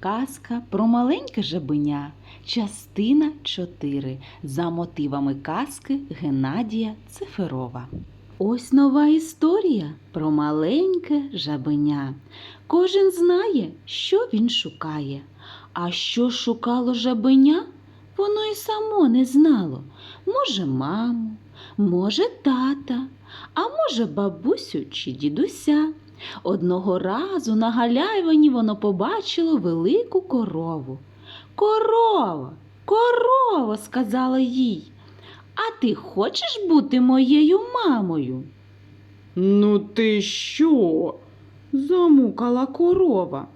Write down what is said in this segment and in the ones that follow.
Казка про маленьке жабеня. Частина 4. За мотивами казки Геннадія Циферова. Ось нова історія про маленьке жабеня. Кожен знає, що він шукає. А що шукало жабеня, воно й само не знало. Може, маму, може, тата, а може, бабусю чи дідуся. Одного разу на галявині воно побачило велику корову. Корова, корова, сказала їй. А ти хочеш бути моєю мамою? Ну ти що? замукала корова.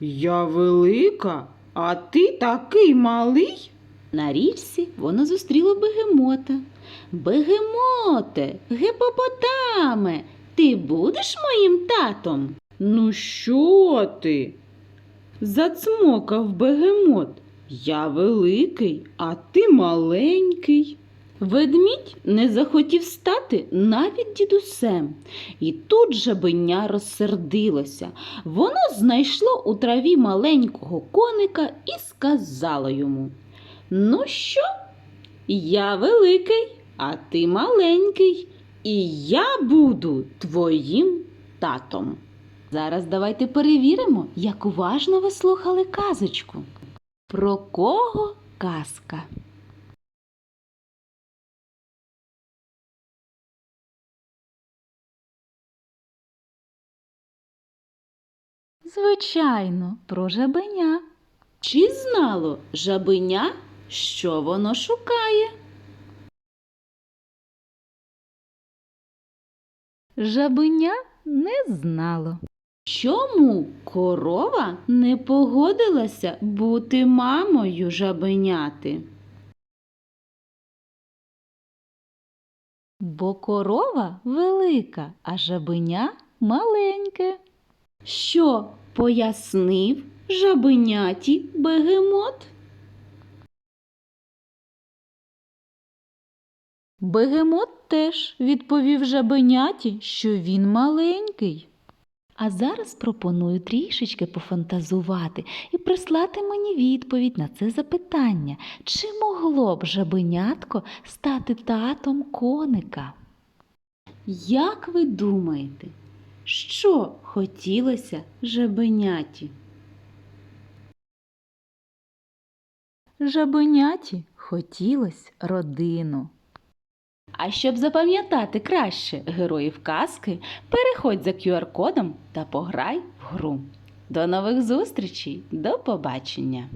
Я велика, а ти такий малий? На річці воно зустріло бегемота. Бегемоте, гипопотаме, ти будеш моїм татом? Ну що ти? Зацмокав бегемот. Я великий, а ти маленький. Ведмідь не захотів стати навіть дідусем. І тут жабеня розсердилося. Воно знайшло у траві маленького коника і сказало йому: Ну що, я великий, а ти маленький, і я буду твоїм татом. Зараз давайте перевіримо, як уважно ви слухали казочку. Про кого казка? Звичайно, про жабеня. Чи знало жабеня, що воно шукає? Жабеня не знало. Чому корова не погодилася бути мамою жабеняти? Бо корова велика, а жабеня маленьке. Що пояснив жабеняті бегемот? Бегемот теж відповів жабеняті, що він маленький. А зараз пропоную трішечки пофантазувати і прислати мені відповідь на це запитання, чи могло б жабенятко стати татом коника? Як ви думаєте, що хотілося жабеняті? Жабеняті хотілось родину. А щоб запам'ятати краще героїв казки, переходь за QR-кодом та пограй в гру. До нових зустрічей, до побачення!